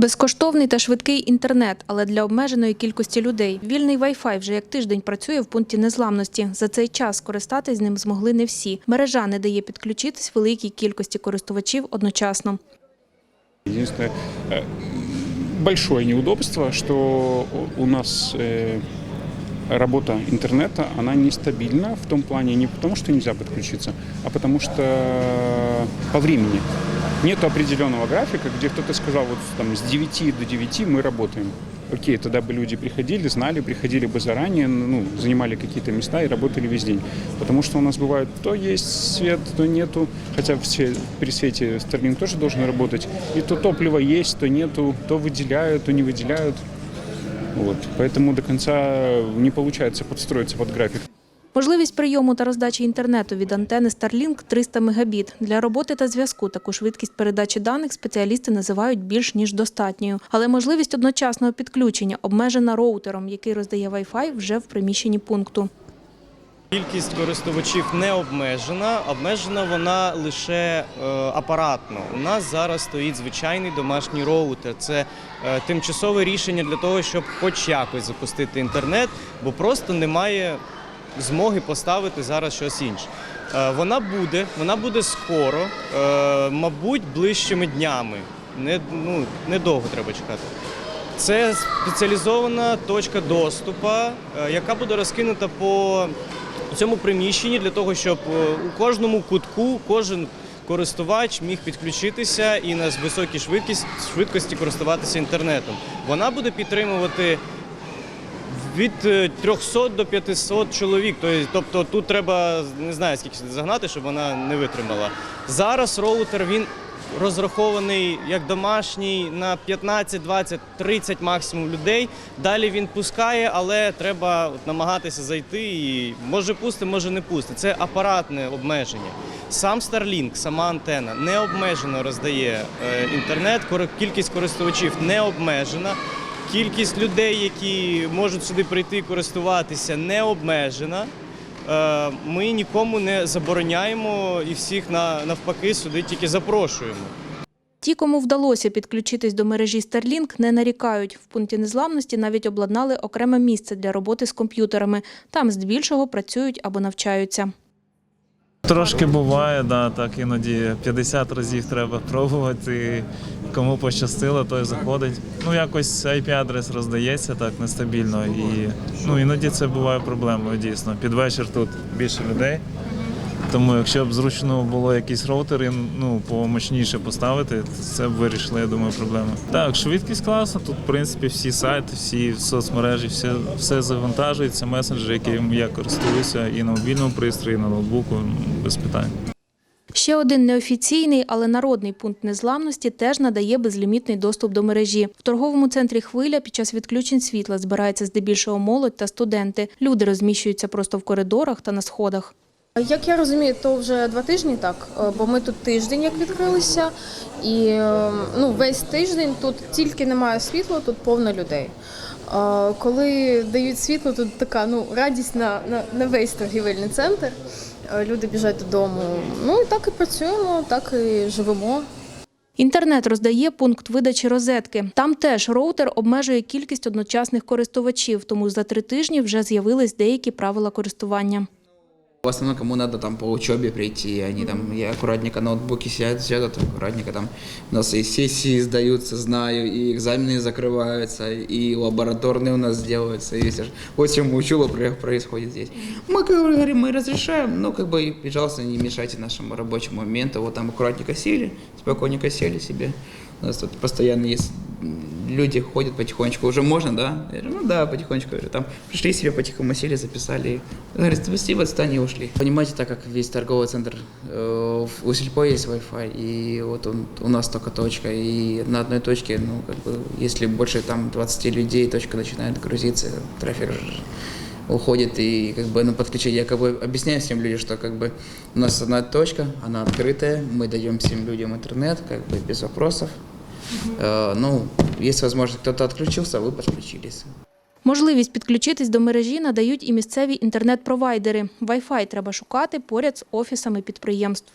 Безкоштовний та швидкий інтернет, але для обмеженої кількості людей. Вільний Wi-Fi вже як тиждень працює в пункті незламності. За цей час скористатись ним змогли не всі. Мережа не дає підключитись великій кількості користувачів одночасно. Единственное э, большое неудобство, что у нас э, работа интернета, она нестабильна в том плане не потому, что нельзя подключиться, а потому что по времени. Нет определенного графика, где кто-то сказал, вот там с 9 до 9 мы работаем. Окей, тогда бы люди приходили, знали, приходили бы заранее, ну, занимали какие-то места и работали весь день. Потому что у нас бывает, то есть свет, то нету, хотя в све- при свете Starlink тоже должен работать, и то топливо есть, то нету, то выделяют, то не выделяют. Вот. Поэтому до конца не получается подстроиться под график. Можливість прийому та роздачі інтернету від антени Starlink 300 мегабіт. Для роботи та зв'язку таку швидкість передачі даних спеціалісти називають більш ніж достатньою. Але можливість одночасного підключення обмежена роутером, який роздає Wi-Fi вже в приміщенні пункту. Кількість користувачів не обмежена, обмежена вона лише е, апаратно. У нас зараз стоїть звичайний домашній роутер. Це е, тимчасове рішення для того, щоб хоч якось запустити інтернет, бо просто немає змоги поставити зараз щось інше. Е, вона буде, вона буде скоро, е, мабуть, ближчими днями. Не, ну, недовго треба чекати. Це спеціалізована точка доступу, е, яка буде розкинута по цьому приміщенні для того, щоб у кожному кутку кожен користувач міг підключитися і на високій швидкість, швидкості користуватися інтернетом. Вона буде підтримувати від е, 300 до 500 чоловік. Тобто- тут треба не знаю скільки загнати, щоб вона не витримала. Зараз роутер він розрахований як домашній на 15, 20, 30 максимум людей. Далі він пускає, але треба намагатися зайти і може пусти, може не пусти. Це апаратне обмеження. Сам Starlink, сама антена не обмежено роздає е, інтернет. Кількість користувачів не обмежена. Кількість людей, які можуть сюди прийти і користуватися, не обмежена. Е, Ми нікому не забороняємо і всіх навпаки сюди тільки запрошуємо. Ті, кому вдалося підключитись до мережі Starlink, не нарікають. В пункті незламності навіть обладнали окреме місце для роботи з комп'ютерами. Там здебільшого працюють або навчаються. Трошки буває, да, так іноді 50 разів треба пробувати. Кому пощастило, той заходить. Ну, якось IP-адрес роздається так нестабільно. І ну, іноді це буває проблемою дійсно. Під вечір тут більше людей. Тому якщо б зручно було якісь роутери, ну, помощніше поставити, це б вирішило, я думаю, проблему. Так, швидкість класна. Тут, в принципі, всі сайти, всі соцмережі, все, все завантажується, месенджери, яким я користуюся і на мобільному пристрої, і на ноутбуку, без питань. Ще один неофіційний, але народний пункт незламності теж надає безлімітний доступ до мережі. В торговому центрі хвиля під час відключень світла збирається здебільшого молодь та студенти. Люди розміщуються просто в коридорах та на сходах. Як я розумію, то вже два тижні так, е, бо ми тут тиждень як відкрилися, і е, ну, весь тиждень тут тільки немає світла, тут повно людей. Е, Коли дають світло, тут така ну, радість на, на, на весь торгівельний центр. Люди біжать додому. Ну і так і працюємо, так і живемо. Інтернет роздає пункт видачі розетки. Там теж роутер обмежує кількість одночасних користувачів, тому за три тижні вже з'явились деякі правила користування. В основном, кому надо там по учебе прийти, они там и аккуратненько ноутбуки сидят, сядут, аккуратненько там у нас и сессии сдаются, знаю, и экзамены закрываются, и лабораторные у нас делаются, и все ж- очень учеба про- происходит здесь. Мы говорим, мы разрешаем, но как бы, пожалуйста, не мешайте нашему рабочему моменту, вот там аккуратненько сели, спокойненько сели себе. У нас тут постоянно есть люди ходят потихонечку, уже можно, да? Я говорю, ну да, потихонечку. Говорю, Там пришли себе потихоньку сели, записали. Говорит, спасибо, отстань и ушли. Понимаете, так как весь торговый центр, э, у Сельпо есть Wi-Fi, и вот он, у нас только точка, и на одной точке, ну, как бы, если больше там 20 людей, точка начинает грузиться, трафик уходит и как бы ну, подключение. Я как бы объясняю всем людям, что как бы у нас одна точка, она открытая, мы даем всем людям интернет, как бы без вопросов. Э, ну, есть можливість, хто-то ви вы подключились. Можливість підключитись до мережі надають і місцеві інтернет-провайдери. Wi-Fi треба шукати поряд з офісами підприємств.